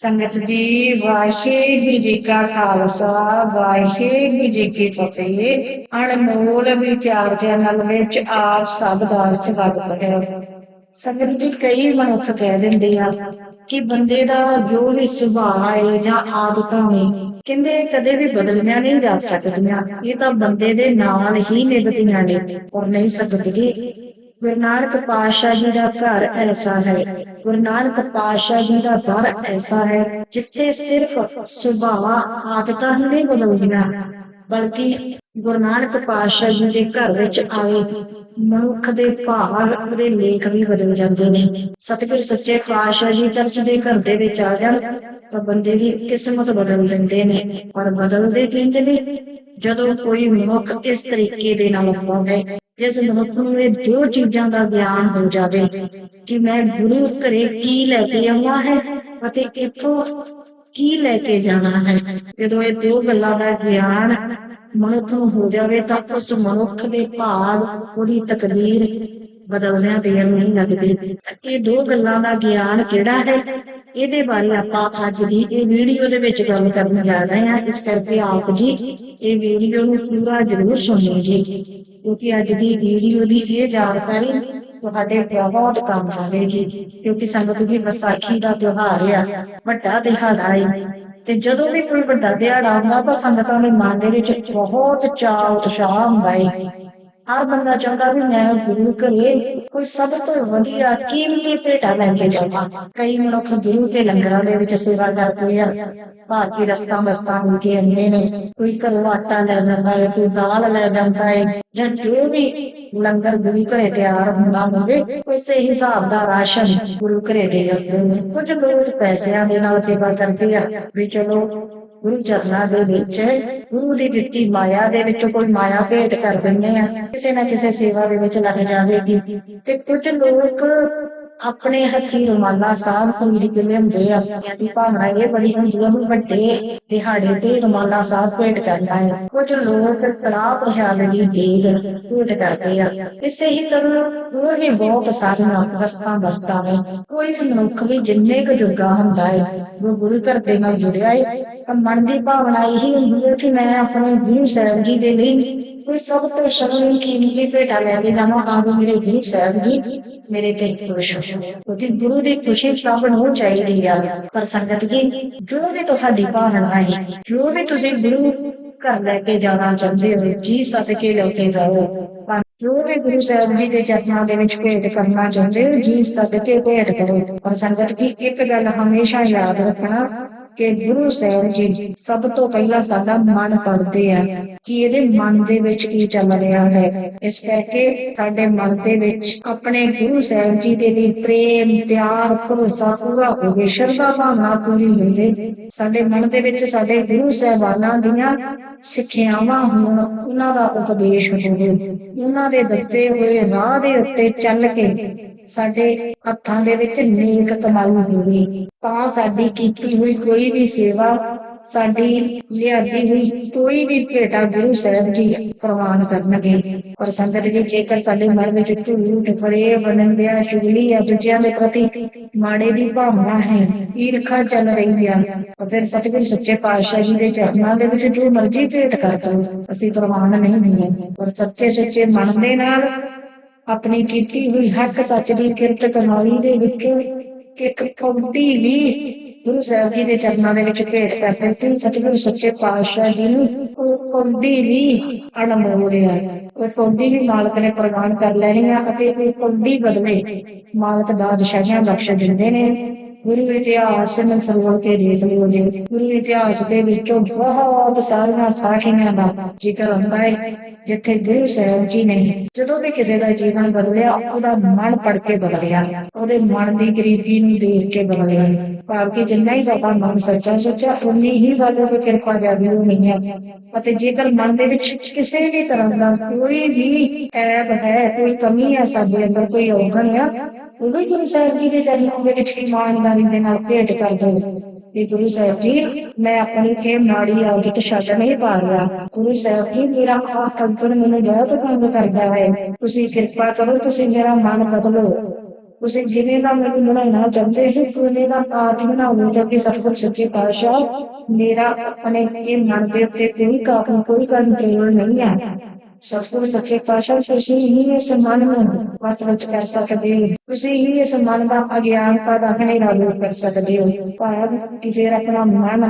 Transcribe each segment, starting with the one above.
ਸੰਗਤ ਜੀ, ਵਾਹਿਗੁਰੂ ਜੀ ਕਾ ਖਾਲਸਾ, ਵਾਹਿਗੁਰੂ ਜੀ ਕੀ ਫਤਿਹ। ਅਨਮੋਲ ਵਿਚਾਰ ਚੈਨਲ ਵਿੱਚ ਆਪ ਸਭ ਦਾ ਸਵਾਗਤ ਹੈ। ਸੰਗਤ ਜੀ, ਕਈ ਮਨੁੱਖ ਕਹਿ ਦਿੰਦੇ ਆ ਕਿ ਬੰਦੇ ਦਾ ਜੋ ਵੀ ਸੁਭਾਅ ਹੈ ਜਾਂ ਆਦਤਾਂ ਨੇ, ਕਹਿੰਦੇ ਕਦੇ ਵੀ ਬਦਲੀਆਂ ਨਹੀਂ ਜਾ ਸਕਦੀਆਂ। ਇਹ ਤਾਂ ਬੰਦੇ ਦੇ ਨਾਲ ਹੀ ਨਿਭਦੀਆਂ ਨੇ, ਔਰ ਨਹੀਂ ਸਕਦੀ ਗੁਰੂ ਨਾਨਕ ਪਾਤਸ਼ਾਹ ਜੀ ਦਾ ਘਰ ਐਸਾ ਹੈ। ਗੁਰੂ ਨਾਨਕ ਪਾਤਸ਼ਾਹ ਜੀ ਦਾ ਦਰ ਐਸਾ ਹੈ ਜਿੱਥੇ ਸਿਰਫ ਸੁਭਾਵਾਂ ਆਦਤਾਂ ਹੀ ਨਹੀਂ ਬਦਲਦੀਆਂ, ਬਲਕਿ ਗੁਰੂ ਨਾਨਕ ਪਾਤਸ਼ਾਹ ਜੀ ਦੇ ਘਰ ਵਿੱਚ ਆਏ ਮਨੁੱਖ ਦੇ ਭਾਵ ਉਹਦੇ ਲੇਖ ਵੀ ਬਦਲ ਜਾਂਦੇ ਨੇ। ਸਤਿਗੁਰ ਸੱਚੇ ਪਾਤਸ਼ਾਹ ਜੀ ਤਰਸ ਦੇ ਘਰ ਦੇ ਵਿੱਚ ਆ ਜਾਣ ਤਾਂ ਬੰਦੇ ਦੀ ਕਿਸਮਤ ਬਦਲ ਦਿੰਦੇ ਨੇ ਔਰ ਬਦਲਦੇ ਕਹਿੰਦੇ ਨੇ ਜਦੋਂ ਕੋਈ ਮਨੁੱਖ ਇਸ ਤਰੀਕੇ ਦੇ ਨਾਲ ਹੋਵੇ ਜਿਸ ਮਨੁੱਖ ਨੂੰ ਇਹ ਦੋ ਚੀਜ਼ਾਂ ਦਾ ਗਿਆਨ ਹੋ ਜਾਵੇ, ਕਿ ਮੈਂ ਗੁਰੂ ਘਰੇ ਕੀ ਲੈ ਕੇ ਆਉਣਾ ਹੈ ਅਤੇ ਇੱਥੋਂ ਕੀ ਲੈ ਕੇ ਜਾਣਾ ਹੈ। ਜਦੋਂ ਇਹ ਦੋ ਗੱਲਾਂ ਦਾ ਗਿਆਨ ਮਨੁੱਖ ਨੂੰ ਹੋ ਜਾਵੇ ਤਾਂ ਉਸ ਮਨੁੱਖ ਦੇ ਭਾਵ, ਉਹਦੀ ਤਕਦੀਰ ਬਦਲਦਿਆਂ ਦੇਰ ਨਹੀਂ ਲੱਗਦੀ ਇਹ ਦੋ ਗੱਲਾਂ ਦਾ ਗਿਆਨ ਕਿਹੜਾ ਹੈ? ਇਹਦੇ ਬਾਰੇ ਆਪਾਂ ਅੱਜ ਦੀ ਇਹ ਵੀਡੀਓ ਦੇ ਵਿੱਚ ਗੱਲ ਕਰਨ ਜਾ ਰਹੇ ਹਾਂ। ਇਸ ਕਰਕੇ ਆਪ ਜੀ ਇਹ ਵੀਡੀਓ ਨੂੰ ਪੂਰਾ ਜ਼ਰੂਰ ਸੁਣਿਓ ਜੀ ਕਿਉਂਕਿ ਅੱਜ ਦੀ ਵੀਡੀਓ ਦੀ ਇਹ ਜਾਣਕਾਰੀ ਤੁਹਾਡੇ ਬਹੁਤ ਕੰਮ ਆਵੇਗੀ। ਕਿਉਂਕਿ ਸੰਗਤ ਜੀ ਵਿਸਾਖੀ ਦਾ ਤਿਉਹਾਰ ਆ, ਵੱਡਾ ਦਿਹਾੜਾ ਹੈ ਤੇ ਜਦੋਂ ਵੀ ਕੋਈ ਵੱਡਾ ਦਿਹਾੜਾ ਆਉਂਦਾ ਤਾਂ ਸੰਗਤਾਂ ਦੇ ਮਨ ਦੇ ਵਿੱਚ ਬਹੁਤ ਚਾਅ ਉਤਸ਼ਾਹ ਹੁੰਦਾ ਹੈ ਹਰ ਬੰਦਾ ਚਾਹੁੰਦਾ ਵੀ ਮੈਂ ਗੁਰੂ ਘਰੇ ਕੋਈ ਸਭ ਤੋਂ ਵਧੀਆ ਕੀਮਤੀ ਭੇਟਾ ਲੈ ਕੇ ਜਾਵਾਂ। ਕਈ ਮਨੁੱਖ ਗੁਰੂ ਦੇ ਲੰਗਰਾਂ ਦੇ ਵਿੱਚ ਸੇਵਾ ਕਰਦੇ ਆ। ਭਾਗੀ ਰਸਤਾ ਮਸਤਾਂ ਮਿਲ ਕੇ ਆਉਂਦੇ ਨੇ। ਕੋਈ ਘਰੋਂ ਆਟਾ ਲੈ ਜਾਂਦਾ ਹੈ ਕੋਈ ਦਾਲ ਲੈ ਜਾਂਦਾ ਹੈ ਜਾਂ ਜੋ ਵੀ ਲੰਗਰ ਗੁਰੂ ਘਰੇ ਤਿਆਰ ਹੁੰਦਾ ਹੋਵੇ ਉਸੇ ਹਿਸਾਬ ਦਾ ਰਾਸ਼ਨ ਗੁਰੂ ਘਰੇ ਦੇ ਜਾਂਦੇ ਨੇ। ਕੁਝ ਲੋਕ ਪੈਸਿਆਂ ਦੇ ਨਾਲ ਸੇਵਾ ਕਰਦੇ ਆ ਵੀ ਚਲੋ ਗੁਰੂ ਚਰਨਾਂ ਦੇ ਵਿੱਚ, ਗੁਰੂ ਦੀ ਦਿੱਤੀ ਮਾਇਆ ਦੇ ਵਿੱਚੋਂ ਕੋਈ ਮਾਇਆ ਭੇਟ ਕਰ ਦਿੰਦੇ ਆ। ਕਿਸੇ ਨਾ ਕਿਸੇ ਸੇਵਾ ਦੇ ਵਿੱਚ ਲੱਗ ਜਾਵੇਗੀ। ਤੇ ਕੁਝ ਲੋਕ ਆਪਣੇ ਹੱਥੀ ਰੁਮਾਲਾ ਸਾਹਿਬ ਖਰੀਦ ਕੇ ਲਿਆਉਂਦੇ ਆ? ਦੀ ਭਾਵਨਾ ਇਹ ਬੜੀ ਹੁੰਦੀ ਆ ਵੀ ਵੱਡੇ ਦਿਹਾੜੇ ਤੇ ਰੁਮਾਲਾ ਸਾਹਿਬ ਭੇਟ ਕਰਦਾ ਹੈ। ਕੁਝ ਲੋਕ ਕੜਾਹ ਪ੍ਰਸ਼ਾਦ ਦੀ ਦੇਗ ਭੇਟ ਕਰਦੇ ਆ। ਇਸੇ ਹੀ ਤਰ੍ਹਾਂ ਹੋਰ ਵੀ ਬਹੁਤ ਸਾਰੀਆਂ ਰਸਤਾਂ ਬਸਤਾਂ ਨੇ। ਕੋਈ ਮਨੁੱਖ ਵੀ ਜਿੰਨੇ ਕੁ ਜੁਗਾ ਹੁੰਦਾ ਹੈ ਉਹ ਗੁਰੂ ਘਰ ਦੇ ਨਾਲ ਜੁੜਿਆ ਹੈ ਤਾਂ ਮਨ ਦੀ ਭਾਵਨਾ ਇਹੀ ਹੁੰਦੀ ਹੈ ਕਿ ਮੈਂ ਆਪਣੇ ਗੁਰੂ ਸਾਹਿਬ ਜੀ ਦੇ ਲਈ ਕੋਈ ਸਭ ਤੋਂ ਸ਼ਰਮ ਕੀਮਤੀ ਭੇਟਾ ਲੈ ਕੇ ਜਾਵਾਂ। ਤਾਂ ਜੋ ਮੇਰੇ ਗੁਰੂ ਸਾਹਿਬ ਜੀ ਮੇਰੇ ਤੇ ਖੁਸ਼ ਹੋ ਕਿਉਂਕਿ ਗੁਰੂ ਦੀ ਖੁਸ਼ੀ ਸਭ ਨੂੰ ਚਾਹੀਦੀ ਆ। ਪਰ ਸੰਗਤ ਜੀ, ਜੋ ਵੀ ਤੁਹਾਡੀ ਭਾਵਨਾ ਹੈ ਜੋ ਵੀ ਤੁਸੀਂ ਗੁਰੂ ਘਰ ਲੈ ਕੇ ਜਾਣਾ ਚਾਹੁੰਦੇ ਹੋ, ਜੀ ਸਦਕੇ ਲੈ ਕੇ ਜਾਓ। ਪਰ ਜੋ ਵੀ ਗੁਰੂ ਸਾਹਿਬ ਜੀ ਦੇ ਚਰਨਾਂ ਦੇ ਵਿੱਚ ਭੇਟ ਕਰਨਾ ਚਾਹੁੰਦੇ ਹੋ, ਜੀ ਸਦਕੇ ਭੇਟ ਕਰੋ। ਪਰ ਸੰਗਤ ਦੀ ਇੱਕ ਗੱਲ ਹਮੇਸ਼ਾ ਯਾਦ ਰੱਖਣਾ ਕਿ ਗੁਰੂ ਸਾਹਿਬ ਜੀ ਸਭ ਤੋਂ ਪਹਿਲਾਂ ਸਾਡਾ ਮਨ ਪੜਦੇ ਆ ਕਿ ਇਹਦੇ ਮਨ ਦੇ ਵਿੱਚ ਕੀ ਚੱਲ ਰਿਹਾ ਹੈ। ਇਸ ਕਰਕੇ ਸਾਡੇ ਮਨ ਦੇ ਵਿੱਚ ਆਪਣੇ ਗੁਰੂ ਸਾਹਿਬ ਜੀ ਦੇ ਲਈ ਪ੍ਰੇਮ, ਪਿਆਰ, ਭਰੋਸਾ ਪੂਰਾ ਹੋਵੇ, ਸ਼ਰਧਾ ਭਾਵਨਾ ਪੂਰੀ ਹੋਵੇ, ਸਾਡੇ ਮਨ ਦੇ ਵਿੱਚ ਸਾਡੇ ਗੁਰੂ ਸਾਹਿਬਾਨਾਂ ਦੀਆਂ ਸਿੱਖਿਆਵਾਂ ਹੋਣ, ਉਹਨਾਂ ਦਾ ਉਪਦੇਸ਼ ਹੋਵੇ, ਉਹਨਾਂ ਦੇ ਦੱਸੇ ਹੋਏ ਰਾਹ ਦੇ ਉੱਤੇ ਚੱਲ ਕੇ ਸਾਡੇ ਹੱਥਾਂ ਦੇ ਵਿੱਚ ਨੇਕ ਕਮਾਈ ਹੋਵੇ ਤਾਂ ਸਾਡੀ ਕੀਤੀ ਹੋਈ ਕੋਈ ਵੀ ਸੇਵਾ, ਸਾਡੀ ਲਿਆਦੀ ਹੋਈ ਕੋਈ ਵੀ ਭੇਟਾ ਗੁਰੂ ਸਾਹਿਬ ਜੀ ਪ੍ਰਵਾਨ ਕਰਨਗੇ। ਪਰ ਸੰਗਤ ਜੀ, ਜੇਕਰ ਸਾਡੇ ਮਨ ਵਿੱਚ ਝੂਠ, ਫਰੇ ਬਣਿਆ ਚੁਗਲੀ ਆ ਦੂਜਿਆਂ ਦੇ ਪ੍ਰਤੀ ਮਾੜੇ ਦੀ ਭਾਵਨਾ ਹੈ, ਈਰਖਾ ਚੱਲ ਰਹੀ ਆ ਫਿਰ ਸਤਿਗੁਰੂ ਸੱਚੇ ਪਾਤਸ਼ਾਹ ਜੀ ਦੇ ਚਰਨਾਂ ਦੇ ਵਿੱਚ ਜੋ ਮਰਜ਼ੀ ਭੇਟ ਕਰ ਦੋ ਅਸੀਂ ਪ੍ਰਵਾਨ ਨਹੀਂ ਹੋਈਏ। ਪਰ ਸੱਚੇ ਸੱਚੇ ਮਨ ਦੇ ਨਾਲ ਆਪਣੀ ਕੀਤੀ ਹੋਈ ਹੱਕ ਸੱਚ ਦੀ ਕਿਰਤ ਕਮਾਈ ਦੇ ਵਿੱਚ ਇੱਕ ਕੌਡੀ ਵੀ ਗੁਰੂ ਸਾਹਿਬ ਜੀ ਦੇ ਚਰਨਾਂ ਦੇ ਵਿੱਚ ਭੇਟ ਕਰਦੇ ਤੇ ਸਤਿਗੁਰੂ ਸੱਚੇ ਪਾਤਸ਼ਾਹ ਜੀ ਨੂੰ ਕੌਡੀ ਵੀ ਅਨਮੋਲ ਉਹ ਕੌਡੀ ਵੀ ਮਾਲਕ ਨੇ ਪ੍ਰਵਾਨ ਕਰ ਲੈਣੀ ਆ ਅਤੇ ਉਹ ਕੌਡੀ ਬਦਲੇ ਮਾਲਕ ਦਾ ਬਾਦਸ਼ਾਹਾਂ ਬਖਸ਼ ਦਿੰਦੇ ਨੇ। ਗੁਰੂ ਇਤਿਹਾਸ ਨੂੰ ਫਰਵਲ ਕੇ ਦੇਖ ਲਿਓ ਜੀ। ਗੁਰੂ ਇਤਿਹਾਸ ਦੇ ਵਿੱਚੋਂ ਬਹੁਤ ਸਾਰੀਆਂ ਸਾਖੀਆਂ ਦਾ ਜ਼ਿਕਰ ਹੁੰਦਾ ਹੈ ਜਿੱਥੇ ਗੁਰੂ ਸਾਹਿਬ ਜੀ ਨੇ ਜਦੋਂ ਵੀ ਕਿਸੇ ਦਾ ਜੀਵਨ ਬਦਲਿਆ, ਉਹਦਾ ਮਨ ਪੜ ਕੇ ਬਦਲਿਆ। ਉਹਦੇ ਮਨ ਦੀ ਗਰੀਬੀ ਨੂੰ ਦੇਖ ਕੇ ਬਦਲਿਆ। ਭਾਵ ਕਿ ਜਿੰਨਾ ਹੀ ਜ਼ਿਆਦਾ ਮਨ ਸੱਚਾ ਸੋਚਿਆ ਉਨੀ ਹੀ ਸਾਡੇ ਤੇ ਕਿਰਪਾ ਜਾਗੀ ਹੋਣੀ ਹੈ ਅਤੇ ਜੇਕਰ ਮਨ ਦੇ ਵਿੱਚ ਕਿਸੇ ਵੀ ਤਰ੍ਹਾਂ ਦਾ ਕੋਈ ਵੀ ਐਬ ਹੈ, ਕੋਈ ਕਮੀ ਹੈ ਸਾਡੇ ਅੰਦਰ, ਕੋਈ ਔਗਣ ਆ ਉਹ ਗੁਰੂ ਸਾਹਿਬ ਜੀ ਦੇ ਚਰਨਾਂ ਦੇ ਵਿੱਚ ਇਮਾਨਦਾਰੀ ਦੇ ਨਾਲ ਭੇਟ ਕਰ ਦਿਓ ਕਿ ਗੁਰੂ ਸਾਹਿਬ ਜੀ, ਮੈਂ ਆਪਣੀ ਕੇ ਮਾੜੀ ਆਦਤ ਛੱਡ ਨਹੀਂ ਪਾ ਰਿਹਾ। ਗੁਰੂ ਸਾਹਿਬ ਜੀ, ਮੇਰਾ ਖਾਂ ਕੰਪਨ ਮੈਨੂੰ ਬਹੁਤ ਤੰਗ ਕਰਦਾ ਹੈ। ਤੁਸੀਂ ਕਿਰਪਾ ਕਰੋ, ਤੁਸੀਂ ਮੇਰਾ ਮਨ ਬਦਲੋ। ਤੁਸੀਂ ਜਿਵੇਂ ਦਾ ਮੈਨੂੰ ਬਣਾਉਣਾ ਚਾਹੁੰਦੇ ਹੋ, ਉਵੇਂ ਦਾ ਆਪ ਹੀ ਬਣਾਓ ਕਿਉਂਕਿ ਸਤਿਗੁਰ ਸੱਚੇ ਪਾਤਸ਼ਾਹ, ਮੇਰਾ ਆਪਣੇ ਇਹ ਮਨ ਦੇ ਉੱਤੇ ਕੋਈ ਕਾਬੂ ਕੋਈ ਕੰਟਰੋਲ ਨਹੀਂ ਹੈ। ਸਤਿਗੁਰ ਸੱਚੇ ਪਾਤਸ਼ਾਹ, ਤੁਸੀਂ ਹੀ ਇਸ ਮਨ ਨੂੰ ਵਸ ਵਿੱਚ ਕਰ ਸਕਦੇ ਹੋ। ਤੁਸੀਂ ਹੀ ਇਸ ਮਨ ਦਾ ਅਗਿਆਨਤਾ ਦਾ ਹਨੇਰਾ ਦੂਰ ਕਰ ਸਕਦੇ ਹੋ। ਭਾਵ ਕਿ ਫਿਰ ਆਪਣਾ ਮਨ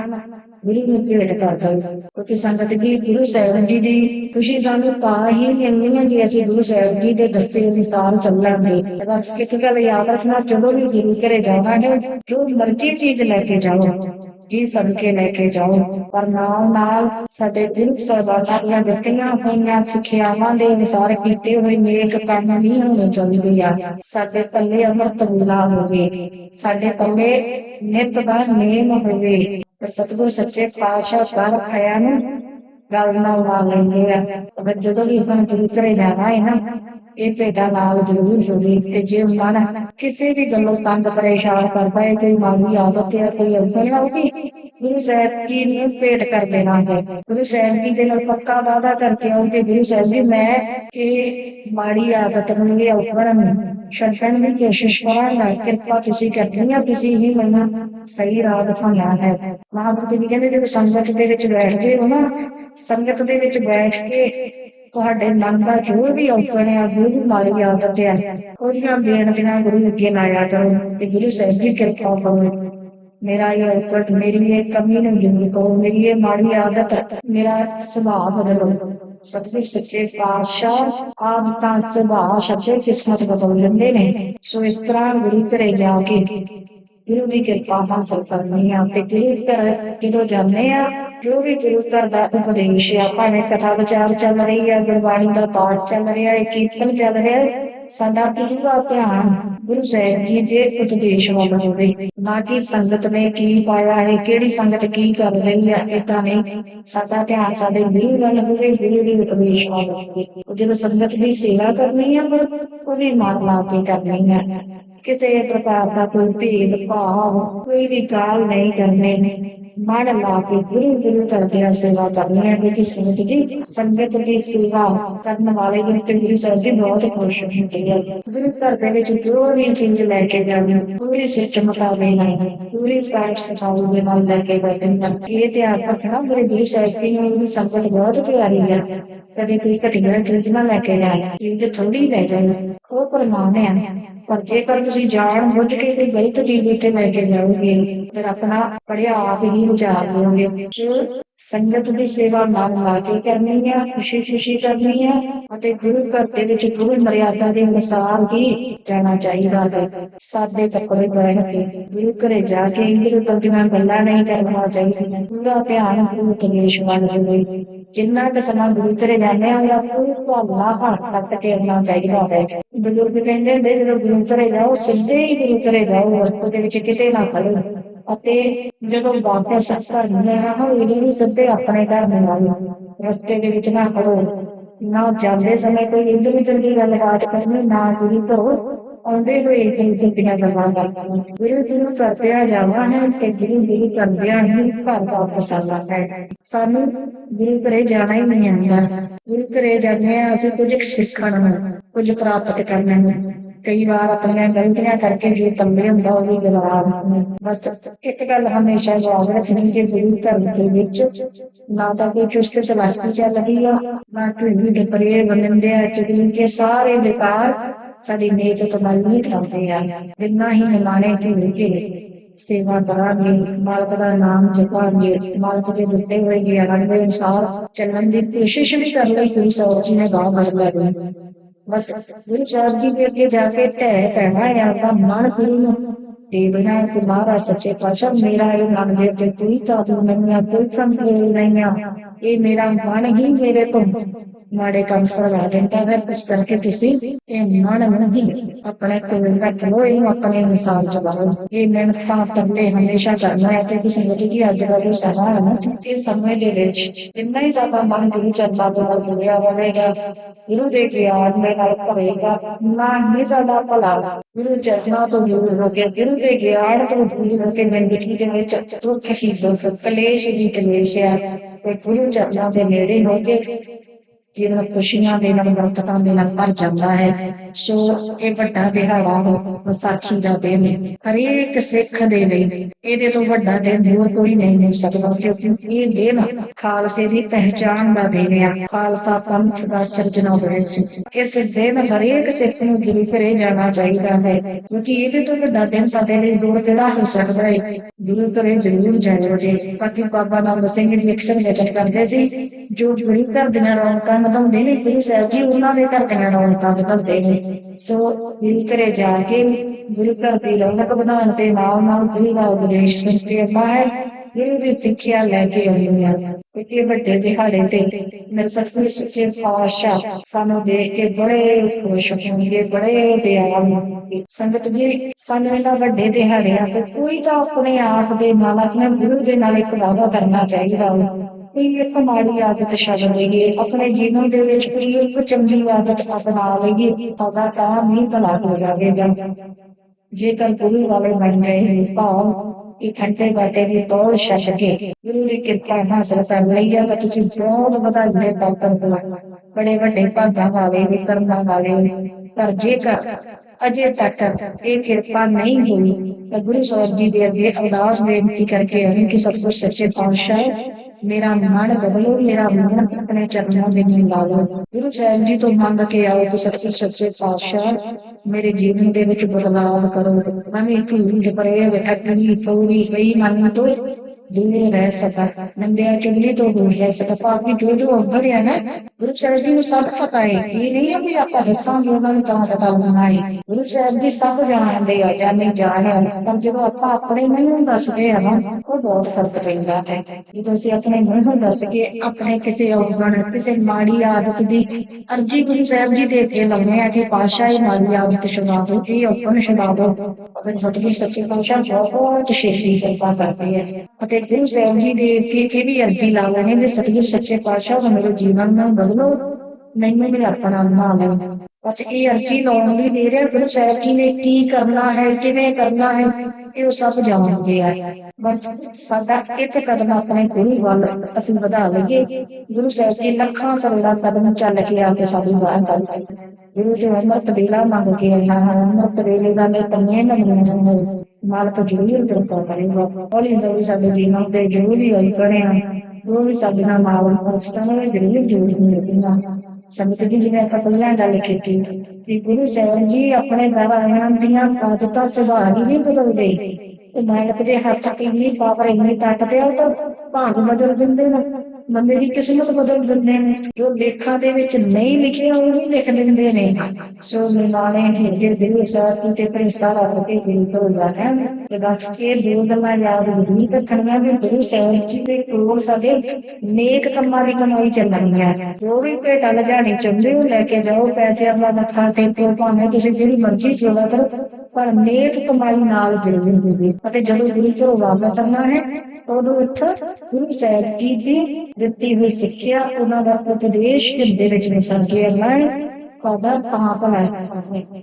ਗੁਰੂ ਨੂੰ ਭੇਟ ਕਰ ਕਿਉਂਕਿ ਸੰਗਤ ਜੀ ਗੁਰੂ ਸਾਹਿਬ ਜੀ ਦੀ ਖੁਸ਼ੀ ਸਾਨੂੰ ਤਾਂ ਹੀ ਮਿਲਣੀ ਹੈ ਜੇ ਅਸੀਂ ਗੁਰੂ ਸਾਹਿਬ ਜੀ ਦੇ ਦੱਸੇ ਅਨੁਸਾਰ ਚੱਲਾਂਗੇ। ਬਸ ਇੱਕ ਗੱਲ ਯਾਦ ਰੱਖਣਾ, ਜਦੋਂ ਵੀ ਗੁਰੂ ਘਰੇ ਜਾਣਾ ਹੈ ਜੋ ਮਰਜ਼ੀ ਚੀਜ਼ ਲੈ ਕੇ ਜਾਓ। ਜੀ ਸਦਕੇ ਲੈ ਕੇ ਜਾਓ। ਪਰ ਨਾਲ ਨਾਲ ਸਾਡੇ ਗੁਰੂ ਸਾਹਿਬਾਨਾਂ ਦੀਆਂ ਦਿੱਤੀਆਂ ਹੋਈਆਂ ਸਿੱਖਿਆਵਾਂ ਦੇ ਅਨੁਸਾਰ ਕੀਤੇ ਹੋਏ ਨੇਕ ਕੰਮ ਨਹੀਂ ਹੋਣੇ ਚਾਹੀਦੇ ਆ। ਸਾਡੇ ਪੱਲੇ ਅੰਮ੍ਰਿਤ ਵੇਲਾ ਹੋਵੇ। ਸਾਡੇ ਪੱਲੇ ਨਿਤ ਦਾ ਨੇਮ ਹੋਵੇ। ਪਰ ਸਤਿਗੁਰ ਸੱਚੇ ਪਾਤਸ਼ਾਹ ਕਰ ਆਇਆ ਨੂੰ ਗੱਲ ਨਾਲ ਲਾ ਲੈਂਦੇ ਆ। ਅਗਰ ਜਦੋਂ ਵੀ ਆਪਾਂ ਗੁਰੂ ਘਰੇ ਜਾਣਾ ਹੈ ਨਾ ਇਹ ਭੇਟਾ ਨਾਲ ਜ਼ਰੂਰ ਜੁੜੀ ਤੇ ਜੇ ਮਨ ਕਿਸੇ ਵੀ ਗੱਲੋਂ ਤੰਗ ਪਰੇਸ਼ਾਨ ਕਰਦਾ ਹੈ ਕੋਈ ਮਾੜੀ ਆਦਤ ਹੈ ਕੋਈ ਅੰਤਰ ਹੋਊਗੀ ਗੁਰੂ ਸਾਹਿਬ ਜੀ ਨੂੰ ਭੇਟ ਕਰ ਦੇਣਾ ਹੈ। ਗੁਰੂ ਸਾਹਿਬ ਜੀ ਦੇ ਨਾਲ ਪੱਕਾ ਵਾਅਦਾ ਕਰਕੇ ਆਉਂਗੇ ਗੁਰੂ ਸਾਹਿਬ ਜੀ, ਮੈਂ ਇਹ ਮਾੜੀ ਆਦਤ ਨੂੰ ਲਿਆਉਣ ਛੱਡਣ ਦੀ ਕੋਸ਼ਿਸ਼ ਕਰਾਂਗਾ। ਕਿਰਪਾ ਤੁਸੀਂ ਕਰਨੀ ਆ, ਤੁਸੀਂ ਹੀ ਮੈਨੂੰ ਸਹੀ ਰਾਹ ਦਿਖਾਉਣਾ ਹੈ। ਮਹਾਂਪੁਰਖ ਜੀ ਕਹਿੰਦੇ, ਜਦੋਂ ਸੰਗਤ ਦੇ ਵਿੱਚ ਬੈਠਦੇ ਹੋ ਨਾ, ਸੰਗਤ ਦੇ ਵਿੱਚ ਬੈਠ ਕੇ ਤੁਹਾਡੇ ਮਨ ਦਾ ਜੋ ਵੀ ਔਕਣ ਆ, ਜੋ ਵੀ ਉਹਦੀਆਂ ਬੇਨਤੀਆਂ ਗੁਰੂ ਅੱਗੇ ਲਾਇਆ ਕਰੋ ਤੇ ਗੁਰੂ ਸਾਹਿਬ ਦੀ ਕਿਰਪਾ ਕਰੋ। ਮੇਰਾ ਇਹ ਔਕੜ, ਮੇਰੀ ਇਹ ਕਮੀ ਨੂੰ ਦੂਰ ਕਰੋ, ਮੇਰੀ ਇਹ ਮਾੜੀ ਆਦਤ, ਮੇਰਾ ਸੁਭਾਅ ਬਦਲੋ। ਸਤਿਗੁਰ ਸੱਚੇ ਪਾਤਸ਼ਾਹ ਆਦਤਾਂ ਸੁਭਾਅ ਸ਼ਬਦ ਕਿਸਮਤ ਬਦਲ ਜਾਂਦੇ ਨੇ। ਸੋ ਇਸ ਤਰ੍ਹਾਂ ਗੁਰੂ ਘਰੇ ਜਾ ਕੇ ਗੁਰੂ ਦੀ ਕਿਰਪਾ ਹਾਸਲ ਕਰਨੀ ਤੇ ਗੁਰੂ ਘਰ ਜਦੋਂ ਜਾਂਦੇ ਆ, ਜੋ ਵੀ ਗੁਰੂ ਘਰ ਦਾ ਉਪਦੇਸ਼ ਆ, ਭਾਵੇਂ ਕਥਾ ਵਿਚਾਰ ਚੱਲ ਰਹੀ ਹੈ ਗੁਰਬਾਣੀ ਦਾ ਪਾਠ ਚੱਲ ਰਿਹਾ ਹੈ, ਕੀਰਤਨ ਚੱਲ ਰਿਹਾ ਹੈ, ਸਾਡਾ ਪੂਰਾ ਧਿਆਨ ਗੁਰੂ ਸਾਹਿਬ ਜੀ ਦੇ ਉਪਦੇਸ਼ ਵੱਲ ਹੋਵੇ। ਨਾ ਕਿ ਸੰਗਤ ਨੇ ਕੀ ਪਾਇਆ ਹੈ, ਕਿਹੜੀ ਸੰਗਤ ਕੀ ਕਰ ਰਹੀ ਹੈ ਏਦਾਂ ਨਹੀਂ। ਸਾਡਾ ਧਿਆਨ ਸਾਡੇ ਗੁਰੂ ਵੱਲ ਹੋਵੇ, ਗੁਰੂ ਦੇ ਉਪਦੇਸ਼ ਵੱਲ ਹੋਵੇ। ਜਦੋਂ ਸੰਗਤ ਦੀ ਸੇਵਾ ਕਰਨੀ ਹੈ ਪਰ ਉਹ ਵੀ ਮਨ ਲਾ ਕੇ ਕਰਨੀ ਹੈ ਕਿਸੇ ਪ੍ਰਕਾਰ ਦਾ ਕੋਈ ਭੇਦ ਭਾਵ ਕੋਈ ਵੀ ਗਾਲ ਨਹੀਂ ਕਰਨੇ। ਮਨ ਲਾ ਕੇ ਗੁਰੂ ਗੁਰੂ ਕਰਦਿਆਂ ਸੇਵਾ ਕਰਨੀ ਹੈ ਕਿ ਸੰਗਤ ਜੀ, ਸੰਗਤ ਦੀ ਸੇਵਾ ਕਰਨ ਵਾਲੇ ਗੁਰੂ ਤੇ ਗੁਰੂ ਸਾਹਿਬ ਜੀ ਬਹੁਤ ਖੁਸ਼ ਹੁੰਦੇ ਆ। ਗੁਰੂ ਘਰ ਦੇ ਵਿੱਚ ਜੋ ਵੀ ਚੀਜ਼ ਲੈ ਕੇ ਜਾਂਦੇ ਪੂਰੀ ਸਿਸਟਮਤਾ ਦੇ ਨਾਲ, ਪੂਰੀ ਸਾਫ਼ ਸਫ਼ਾਈ ਦੇ ਨਾਲ ਲੈ ਕੇ ਜਾਂਦੇ ਇਹ ਧਿਆਨ ਰੱਖਣਾ ਮੇਰੇ ਗੁਰੂ ਸਾਹਿਬ ਜੀ ਨੂੰ ਸੰਗਤ ਬਹੁਤ ਪਿਆਰੀ ਹੈ ਕਦੇ ਕੋਈ ਘਟੀਆ ਚੀਜ਼ ਨਾ ਲੈ ਕੇ ਜਾਣਾ ਚੀਜ਼ ਥੋੜੀ ਲੈ ਜਾਣਾ ਉਹ ਪਰਮਾਨ ਹੈ। ਪਰ ਜੇਕਰ ਤੁਸੀਂ ਜਾਣ ਬੁੱਝ ਕੇ ਕੋਈ ਗਲਤ ਚੀਜ਼ ਉੱਤੇ ਲੈ ਕੇ ਜਾਓਗੇ, ਫਿਰ ਆਪਣਾ ਪੜਿਆ ਆਪ ਹੀ ਵਿਚਾਰ ਲਓਗੇ ਜੋ ਸੰਗਤ ਦੀ ਸੇਵਾ ਨਾਲ ਲਾ ਕੇ ਕਰਨੀ ਹੈ ਖੁਸ਼ੀ ਖੁਸ਼ੀ ਕਰਨੀ ਹੈ ਅਤੇ ਗੁਰੂ ਘਰ ਦੇ ਵਿੱਚ ਗੁਰੂ ਮਰਿਆਦਾ ਦੇ ਅਨੁਸਾਰ ਹੀ ਜਾਣਾ ਚਾਹੀਦਾ ਹੈ। ਸਾਦੇ ਕੱਪੜੇ ਪਹਿਨ ਕੇ ਗੁਰੂ ਘਰੇ ਜਾ ਕੇ ਗੁਰੂ ਤੋਂ ਗੱਲਾਂ ਨਹੀਂ ਕਰਨਾ ਚਾਹੀਦੀਆਂ। ਪੂਰਾ ਧਿਆਨ ਗੁਰੂ ਤਨੇਸ਼ ਵੱਲ ਹੋਵੇ। ਜਿੰਨਾ ਕੁ ਸਮਾਂ ਗੁਰੂ ਘਰੇ ਜਾਂਦੇ ਆ ਉਹਦਾ ਪੂਰਾ ਹੱਥ ਤੱਕ ਟੇਰਨਾ ਚਾਹੀਦਾ ਹੈ। ਬਜ਼ੁਰਗ ਕਹਿੰਦੇ ਹੁੰਦੇ, ਜਦੋਂ ਗੁਰੂ ਘਰੇ ਜਾਓ, ਸਿੱਧੇ ਹੀ ਗੁਰੂ ਘਰੇ ਜਾਓ, ਰਸਤੇ ਦੇ ਵਿੱਚ ਕਿਤੇ ਨਾ ਖੜੋ। ਅਤੇ ਜਦੋਂ ਵਾਪਸ ਘਰ ਨੂੰ ਜਾਣਾ ਹੋਵੇ ਵੀ ਸਿੱਧੇ ਆਪਣੇ ਘਰ ਨੂੰ ਆਓ ਰਸਤੇ ਦੇ ਵਿੱਚ ਨਾ ਖੜੋ। ਨਾ ਜਾਂਦੇ ਸਮੇਂ ਕੋਈ ਇੱਧਰ ਉੱਧਰ ਦੀ ਗੱਲਬਾਤ ਕਰਨੀ, ਨਾ ਗੁਰੂ ਘਰੋਂ ਆਉਂਦੇ ਹੋਏ ਇੱਧਰ ਉੱਧਰ ਦੀਆਂ ਗੱਲਾਂ ਕਰਨੀਆਂ ਗੁਰੂ ਗੁਰੂ ਕਰਦਿਆਂ ਜਾਵਾਂ ਹੈ ਤੇ ਗੁਰੂ ਗੁਰੂ ਕਰਦਿਆਂ ਹੀ ਘਰ ਵਾਪਸ ਆਉਣਾ ਹੈ। ਸਾਨੂੰ ਗੁਰੂ ਘਰੇ ਜਾਣਾ ਹੀ ਨਹੀਂ ਆਉਂਦਾ। ਗੁਰੂ ਘਰੇ ਜਾਂਦੇ ਆ ਅਸੀਂ ਕੁਝ ਸਿੱਖਣ ਨੂੰ, ਕੁਝ ਪ੍ਰਾਪਤ ਕਰਨ ਨੂੰ। ਕਈ ਵਾਰ ਆਪਣੀਆਂ ਗਲਤੀਆਂ ਕਰਕੇ ਜੋ ਤੰਬੇ ਹੁੰਦਾ ਉਹ ਵੀ ਗਵਾ ਦਿੰਦੇ ਬਸ ਇੱਕ ਗੱਲ ਹਮੇਸ਼ਾ ਯਾਦ ਰੱਖਣੀ ਕਿ ਗੁਰੂ ਘਰ ਦੇ ਵਿੱਚ ਨਾ ਤਾਂ ਕੋਈ ਚੁਸਤ ਚਲਾਕੀ ਚੱਲ ਰਹੀ ਆ, ਨਾ ਕੋਈ ਵੀ ਡਪਰੇ ਬੰਦੇ ਆ ਚੁਗਲੀ ਕੇ ਸਾਰੇ ਬੇਕਾਰ ਸਾਡੀ ਨੇਕ ਕਮਾਈ ਨਹੀਂ ਕਰਦੇ ਆ ਬਿਨਾਂ ਹੀ ਨਿਮਾਣੇ ਝੂਠ ਕੇ ਸੇਵਾ ਕਰਾਂਗੇ ਮਾਲਕ ਦਾ ਨਾਮ ਜਪਾਂਗੇ ਮਾਲਕ ਦੇ ਦਿੱਤੇ ਹੋਏ ਗਿਆਨ ਦੇ ਅਨੁਸਾਰ ਚੱਲਣ ਦੀ ਕੋਸ਼ਿਸ਼ ਵੀ ਕਰ ਲਈ ਗੁਰੂ ਸਾਹਿਬ ਜੀ ਨੇ ਗਾਹ ਕਰ ਲਈ ਬਸ ਗੁਰੂ ਸਾਹਿਬ ਜੀ ਦੇ ਅੱਗੇ ਜਾ ਕੇ ਢਹਿ ਪੈਣਾ ਹੈ ਆਪਦਾ ਮਨ ਗੁਰੂ ਨੂੰ ਦੇ ਬਿਨਾ ਕਿ ਮਹਾਰਾਜ ਸੱਚੇ ਪਾਤਸ਼ਾਹ ਮੇਰਾ ਇਹ ਮਨ ਦੇ ਉੱਤੇ ਕੋਈ ਕਾਬੂ ਨਹੀਂ ਆ ਕੋਈ ਕੰਟਰੋਲ ਨਹੀਂ ਆ ਇਹ ਮੇਰਾ ਮਨ ਹੀ ਮੇਰੇ ਤੋਂ ਮਾੜੇ ਕੰਮ ਕਰਵਾ ਦਿੰਦਾ ਹੈ। ਇਸ ਕਰਕੇ ਤੁਸੀਂ ਇਹ ਮਨ ਨਹੀਂ, ਆਪਣੇ ਕੋਲ ਰੱਖ ਲਓ ਇਹ ਆਪਣੇ ਅਨੁਸਾਰ ਚਲਾਓ। ਇਹ ਮਿਹਨਤਾਂ ਤਰਲੇ ਹਮੇਸ਼ਾ ਕਰਨਾ ਹੈ ਕਿ ਸੰਗਤ ਜੀ ਅੱਜ ਦਾ ਜੋ ਸਮਾਂ ਹੈ ਨਾ, ਇਹ ਸਮੇਂ ਦੇ ਵਿੱਚ ਇੰਨਾ ਹੀ ਜ਼ਿਆਦਾ ਮਨ ਗੁਰੂ ਚਰਨਾਂ ਦੇ ਨਾਲ ਜੁੜਿਆ ਹੋਵੇਗਾ। ਗੁਰੂ ਦੇ ਗਿਆਨ ਦੇ ਨਾਲ ਭਰੇਗਾ ਨਾ ਹੀ ਜ਼ਿਆਦਾ ਭਲਾ। ਗੁਰੂ ਚਰਨਾਂ ਤੋਂ ਦੂਰ ਹੋ ਕੇ, ਗੁਰੂ ਦੇ ਗਿਆਨ ਤੋਂ ਦੂਰ ਹੋ ਕੇ ਜ਼ਿੰਦਗੀ ਦੇ ਵਿੱਚ ਦੁੱਖ ਹੀ ਦੁੱਖ, ਕਲੇਸ਼ ਹੀ ਕਲੇਸ਼ ਹੈ ਤੇ ਗੁਰੂ ਚਰਨਾਂ ਦੇ ਨੇੜੇ ਹੋ ਕੇ ਜੀਵਨ ਖੁਸ਼ੀਆਂ ਦੇ ਨਾਲ ਬਰਕਤਾਂ ਦੇ ਨਾਲ ਭਰ ਜਾਂਦਾ ਹੈ, ਸੋ ਇਹ ਵੱਡਾ ਦਿਹਾੜਾ ਹੈ ਵਿਸਾਖੀ ਦਾ ਦਿਨ ਹਰੇਕ ਸਿੱਖ ਦੇ ਲਈ। ਇਹਦੇ ਤੋਂ ਵੱਡਾ ਦਿਨ ਹੋਰ ਕੋਈ ਨਹੀਂ ਹੋ ਸਕਦਾ, ਕਿਉਂਕਿ ਇਹ ਦਿਨ ਖਾਲਸੇ ਦੀ ਪਹਿਚਾਣ ਦਾ ਦਿਨ ਆ। ਖਾਲਸਾ ਪੰਥ ਦਾ ਸਿਰਜਣਾ ਹੋਇਆ ਸੀ। ਇਸ ਦਿਨ ਹਰੇਕ ਸਿੱਖ ਨੂੰ ਗੁਰੂ ਘਰੇ ਜਾਣਾ ਚਾਹੀਦਾ ਹੈ, ਕਿਉਂਕਿ ਇਹਦੇ ਤੋਂ ਵੱਡਾ ਦਿਨ ਸਾਡੇ ਲਈ ਹੋਰ ਕਿਹੜਾ ਹੋ ਸਕਦਾ ਹੈ। ਗੁਰੂ ਘਰੇ ਜ਼ਰੂਰ ਜਾਇਓ ਜੀ। ਬਾਕੀ ਬਾਬਾ ਨਾਮ ਸਿੰਘ ਜੀ ਅਕਸਰ ਵਚਨ ਕਰਦੇ ਸੀ ਜੋ ਗੁਰੂ ਘਰ ਰੌਣਕਾਂ ਵਧਾਉਂਦੇ ਨੇ, ਗੁਰੂ ਸਾਹਿਬ ਜੀ ਉਹਨਾਂ ਦੇ ਘਰ ਰੌਣਕਾਂ ਵਧਾਉਂਦੇ ਨੇ। ਸੋ ਗੁਰੂ ਘਰੇ ਜਾ ਕੇ ਗੁਰੂ ਘਰ ਦੀ ਰੌਣਕ ਵਧਾਉਣ ਦੇ ਨਾਲ ਨਾਲ ਗੁਰੂ ਦਾ ਉਪਦੇਸ਼ ਸੁਣ ਕੇ ਆਉਂਦਾ ਗੁਰੂ ਦੀ ਸਿੱਖਿਆ ਲੈ ਕੇ ਆਉਂਦੇ ਆ ਕਿਉਂਕਿ ਵੱਡੇ ਦਿਹਾੜੇ ਤੇ ਮੇਰੇ ਸੱਚੇ ਸੱਚੇ ਪਾਤਸ਼ਾਹ ਸਾਨੂੰ ਦੇਖ ਕੇ ਬੜੇ ਖੁਸ਼ ਹੋਣਗੇ, ਬੜੇ ਦਿਆਲ ਹੋਣਗੇ। ਸੰਗਤ ਜੀ, ਸਾਨੂੰ ਇਹਨਾਂ ਵੱਡੇ ਦਿਹਾੜਿਆਂ ਤੇ ਕੋਈ ਤਾਂ ਆਪਣੇ ਆਪ ਦੇ ਨਾਲ, ਆਪਣੇ ਗੁਰੂ ਦੇ ਨਾਲ ਇੱਕ ਵਾਅਦਾ ਕਰਨਾ ਚਾਹੀਦਾ ਹੈ ਕੋਈ ਇੱਕ ਮਾੜੀ ਆਦਤ ਛੱਡ ਲਈਏ ਆਪਣੇ ਜੀਵਨ ਦੇ ਵਿੱਚ ਕੋਈ ਇੱਕ ਚੰਗੀ ਆਦਤ ਅਪਣਾ ਲਈਏ, ਤਾਂ ਤਾਂ ਨਹੀਂ ਭਲਾ ਹੋ ਜਾਵੇਗਾ। ਜੇਕਰ ਗੁਰੂ ਵਾਲੇ ਬਣ ਗਏ ਭਾਵ ਇਹ ਘੰਟੇ ਬਾਟੇ ਦੀ ਤੋੜ ਛੱਡ ਕੇ ਗੁਰੂ ਦੀ ਕਿਰਪਾ ਹਾਸਲ ਕਰ ਲਈ ਤਾਂ ਤੁਸੀਂ ਬਹੁਤ ਵਧਾਈ ਦੇ ਬੜੇ ਵੱਡੇ ਭਾਗਾਂ ਵਾਲੇ, ਵਿਕਰਮਾਂ ਵਾਲੇ। ਪਰ ਜੇਕਰ ਅਜੇ ਤੱਕ ਇਹ ਕਿਰਪਾ ਨਹੀਂ ਹੋਈ ਤਾਂ ਗੁਰੂ ਸਾਹਿਬ ਜੀ ਦੇ ਅੱਗੇ ਅਰਦਾਸ ਬੇਨਤੀ ਕਰਕੇ ਆਏ ਕਿ ਸਤਿਗੁਰ ਸੱਚੇ ਪਾਤਸ਼ਾਹ, ਮੇਰਾ ਮਨ ਬਦਲੋ, ਮੇਰਾ ਮਨ ਆਪਣੇ ਚਰਨਾਂ ਦੇ ਨਾਲ ਲਾ ਲਓ ਗੁਰੂ ਸਾਹਿਬ ਜੀ ਤੋਂ ਮੰਗ ਕੇ ਆਓ ਕਿ ਸਤਿਗੁਰ ਸੱਚੇ ਪਾਤਸ਼ਾਹ, ਮੇਰੇ ਜੀਵਨ ਦੇ ਵਿੱਚ ਬਦਲਾਅ ਕਰੋ। ਮੈਂ ਵੀ ਢੂੰਡ ਪਰੇ ਅਟਕਣੀ ਪੌੜੀ ਪਈ ਤੋਂ ਦੂਰ ਰਹਿ ਸਕਾ ਨੰਦਿਆ ਚੁੰਨੀ ਤੋਂ ਦੂਰ ਰਹਿ ਸਕਾ ਪਾਪੀ ਜੋ ਜੋ ਅੰਗੜਿਆ ਨਾ, ਗੁਰੂ ਸਾਹਿਬ ਜੀ ਨੂੰ ਸਭ ਪਤਾ ਹੈ ਇਹ ਨਹੀਂ ਹੈ ਵੀ ਆਪਾਂ ਦੱਸਾਂਗੇ ਉਹਨਾਂ ਨੂੰ ਤਾਂ ਪਤਾ ਹੋਣਾ ਹੈ। ਗੁਰੂ ਸਾਹਿਬ ਜੀ ਸਭ ਜਾਣਦੇ ਆ ਜਾਂ ਨਹੀਂ ਜਾਣਿਆ ਪਰ ਜਦੋਂ ਆਪਾਂ ਆਪਣੇ ਨਹੀਂ ਦੱਸਦੇ ਆ ਨਾ, ਉਹ ਬਹੁਤ ਫ਼ਰਕ ਪੈਂਦਾ ਹੈ। ਜਦੋਂ ਅਸੀਂ ਆਪਣੇ ਮੂੰਹ ਨੂੰ ਦੱਸ ਕੇ ਆਪਣੇ ਕਿਸੇ ਔਗਣ, ਕਿਸੇ ਮਾੜੀ ਆਦਤ ਦੀ ਅਰਜੀ ਗੁਰੂ ਸਾਹਿਬ ਜੀ ਦੇ ਅੱਗੇ ਲਾਉਂਦੇ ਆ ਕਿ ਪਾਸ਼ਾ ਇਹ ਮਾੜੀ ਆਦਤ ਛੁਡਾ ਦਿਓ, ਇਹ ਔਗਣ ਛੁਡਾ ਦਿਓ। ਅਗਰ ਸਤਿਗੁਰ ਸੱਚੇ ਪਾਤਸ਼ਾਹ ਬਹੁਤ ਸ਼ੇਸ਼ੀ ਕਿਰਪਾ ਕਰਦੇ ਆ। ਅਤੇ ਗੁਰੂ ਸਾਹਿਬ ਜੀ ਦੇ ਕੇ ਇਹ ਵੀ ਅਰਜੀ ਲਾ ਲੈਣੇ ਸਤਿਗੁਰ ਸੱਚੇ ਪਾਤਸ਼ਾਹ ਮੇਰੇ ਜੀਵਨ ਨਾਲ ਬਦਲੋ ਮੈਨੂੰ ਵੀ ਆਪਣਾ ਬਣਾ ਲਓ ਬਸ ਇਹ ਅਰਜੀ ਲਾਉਣ ਲਈ ਦੇ ਰਿਹਾ ਗੁਰੂ ਸਾਹਿਬ ਜੀ ਨੇ ਕੀ ਕਰਨਾ ਹੈ, ਕਿਵੇਂ ਕਰਨਾ ਹੈ, ਇਹ ਉਹ ਸਭ ਜਾਣਦੇ ਆ। ਬਸ ਸਾਡਾ ਇੱਕ ਕਦਮ ਆਪਣੇ ਗੁਰੂ ਵੱਲ, ਅਸੀਂ ਵਧਾ ਲਈਏ ਗੁਰੂ ਸਾਹਿਬ ਜੀ ਲੱਖਾਂ ਕਰੋੜਾਂ ਕਦਮ ਚੱਲ ਕੇ ਆ ਕੇ ਸਾਨੂੰ ਬਾਹਰ ਕਰ ਗੁਰੂ ਜੀ ਅਮਰਤ ਵੇਲਾ ਮੰਗ ਕੇ ਆਇਆ ਹੈ ਅਮਰਤ ਵੇਲੇ ਦਾ ਨੇ ਤੰਨੇ ਨਮੂਨੇ ਮਾਲਕ ਜਰੂਰ ਕਿਰਪਾ ਕਰੇਗਾ। ਹੌਲੀ ਹੌਲੀ ਸਾਡੇ ਜੀਵਨ ਦੇ ਜਰੂਰੀ ਹੋਈ ਕਰਿਆ ਉਹ ਵੀ ਸਾਡੇ ਨਾਲ ਮਾਲ ਪਹੁੰਚਦਾ ਹੈ ਜਰੂਰ ਜਰੂਰ ਮਿਲੇਗਾ ਸੰਗਤ ਜੀ ਜਿਵੇਂ ਆਪਾਂ ਪਹਿਲਾਂ ਗੱਲ ਕੀਤੀ ਕਿ ਗੁਰੂ ਸਾਹਿਬ ਜੀ ਆਪਣੇ ਦਰ ਦੀਆਂ ਆਦਤਾਂ ਸੁਭਾਅ ਹੀ ਨਹੀਂ ਬਦਲਦੇ। ਤੇ ਮਾਲਕ ਦੇ ਹੱਥ ਇੰਨੀ ਪਾਵਰ ਇੰਨੀ ਤਾਕਤ ਹੈ, ਉਹ ਤਾਂ ਭਾਗ ਬਦਲ ਦਿੰਦੇ ਨੇ। ਬੰਦੇ ਦੀ ਕਿਸਮਤ ਬਦਲ ਦਿੰਦੇ ਨੇ, ਜੋ ਲੇਖਾਂ ਦੇ ਵਿੱਚ ਨਹੀਂ ਲਿਖਿਆ ਉਹ ਵੀ ਲਿਖ ਦਿੰਦੇ ਨੇ। ਸੋ ਨਿਮਾਣੇ ਹਿਰਦੇ ਦਿਲ ਸਾਥੀ ਤੇ ਫਿਰ ਸਾਰਾ ਕੇ ਦਿਲ ਤੋਂ ਜਾਣਾ ਤੇ ਬਸ ਇਹ ਦੋ ਗੱਲਾਂ ਯਾਦ ਨਹੀਂ ਰੱਖਣੀਆਂ ਵੀ ਗੁਰੂ ਸਾਹਿਬ ਜੀ ਦੇ ਕੋਲ ਸਾਡੇ ਨੇਕ ਕੰਮਾਂ ਦੀ ਕਮਾਈ ਚੱਲਣੀ ਹੈ। ਜੋ ਵੀ ਭੇਟਾ ਲਜਾਣੀ ਚਾਹੁੰਦੇ ਹੋ, ਲੈ ਕੇ ਜਾਓ, ਪੈਸੇ ਦਾ ਮੱਥਾ ਟੇਕੋ ਭਾਵੇਂ ਤੁਸੀਂ ਜਿਹੜੀ ਮਰਜ਼ੀ ਸੇਵਾ ਕਰੋ, ਪਰ ਨੇਕ ਕਮਾਈ ਨਾਲ ਜੁੜੀ ਹੋਵੇ। ਅਤੇ ਜਦੋਂ ਗੁਰੂ ਘਰੋਂ ਵਾਪਸ ਆਉਣਾ ਹੈ, ਉਦੋਂ ਇੱਥੇ ਗੁਰੂ ਸਾਹਿਬ ਜੀ ਦੀ ਦਿੱਤੀ ਹੋਈ ਸਿੱਖਿਆ, ਉਹਨਾਂ ਦਾ ਉਪਦੇਸ਼ ਹਿਰਦੇ ਵਿੱਚ ਵਿਸਰ ਗਿਆ ਹੈ? ਤਾਂ ਭਲਾ ਹੈ।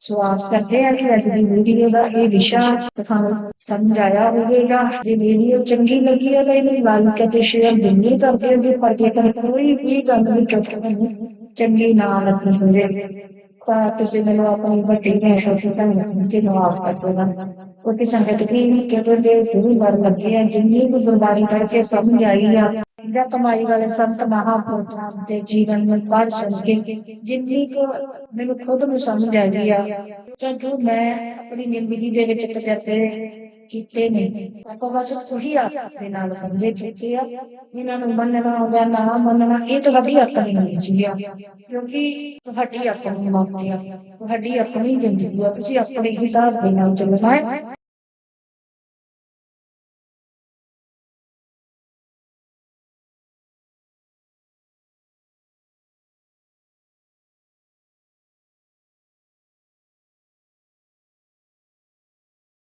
ਸੋ ਆਸ ਕਰਦੇ ਹਾਂ ਕਿ ਅੱਜ ਦੀ ਵੀਡੀਓ ਦਾ ਇਹ ਵਿਸ਼ਾ ਤੁਹਾਨੂੰ ਸਮਝ ਆਇਆ ਹੋਵੇਗਾ। ਜੇ ਵੀਡੀਓ ਚੰਗੀ ਲੱਗੀ ਹੈ ਤਾਂ ਇਹਨੂੰ ਲਾਈਕ ਅਤੇ ਸ਼ੇਅਰ ਜ਼ਰੂਰ ਕਰ ਦਿਓ, ਜੇ ਪਰ ਕੋਈ ਵੀ ਗੱਲ ਵਿੱਚ ਚੰਗੀ ਨਾ ਲੱਗੀ ਹੋਵੇ, ਤਾਂ ਤੁਸੀਂ ਮੈਨੂੰ ਆਪਣੀ ਵੱਡੀ ਭੈਣ ਛੋਟੀ ਭੈਣ ਸਮਝ ਨੂੰ ਮਾਫ ਕਰ ਦੇਣਾ ਕਿਉਂਕਿ ਸੰਗਤ ਦੀ ਕਿਤੇ ਦੇ ਗੁਰੂ ਵਰ ਲੱਗੇ ਆ ਜਿੰਨੀ ਕੁ ਗੁਰਬਾਣੀ ਕਰਕੇ ਸਮਝ ਆਈ ਆ ਜਾਂ ਕਮਾਈ ਵਾਲੇ ਸੰਤ ਮਹਾਪੁਰਖਾਂ ਦੇ ਜੀਵਨ ਨੂੰ ਪੜ੍ਹ ਸੁਣ ਕੇ ਜਿੰਨੀ ਕੁ ਮੈਨੂੰ ਖੁਦ ਨੂੰ ਸਮਝ ਆਈ ਆ, ਜਾਂ ਜੋ ਮੈਂ ਆਪਣੀ ਜ਼ਿੰਦਗੀ ਦੇ ਵਿੱਚ ਤਜਰਬੇ ਕੀਤੇ ਨੇ, ਆਪਾਂ ਬਸ ਉਹੀ ਆਪ ਦੇ ਨਾਲ ਸਮਝੇ ਕੀਤੇ ਆ। ਇਹਨਾਂ ਨੂੰ ਮੰਨਣਾ ਜਾਂ ਨਾ ਮੰਨਣਾ, ਇਹ ਤੁਹਾਡੀ ਆਪਣੀ ਮਰਜ਼ੀ ਆ। ਕਿਉਂਕਿ ਤੁਹਾਡੀ ਆਪਣੀ ਮੌਤ ਆ, ਤੁਹਾਡੀ ਆਪਣੀ ਜ਼ਿੰਦਗੀ ਆ, ਤੁਸੀਂ ਆਪਣੇ ਹਿਸਾਬ ਦੇ ਨਾਲ ਚੱਲਣਾ ਹੈ।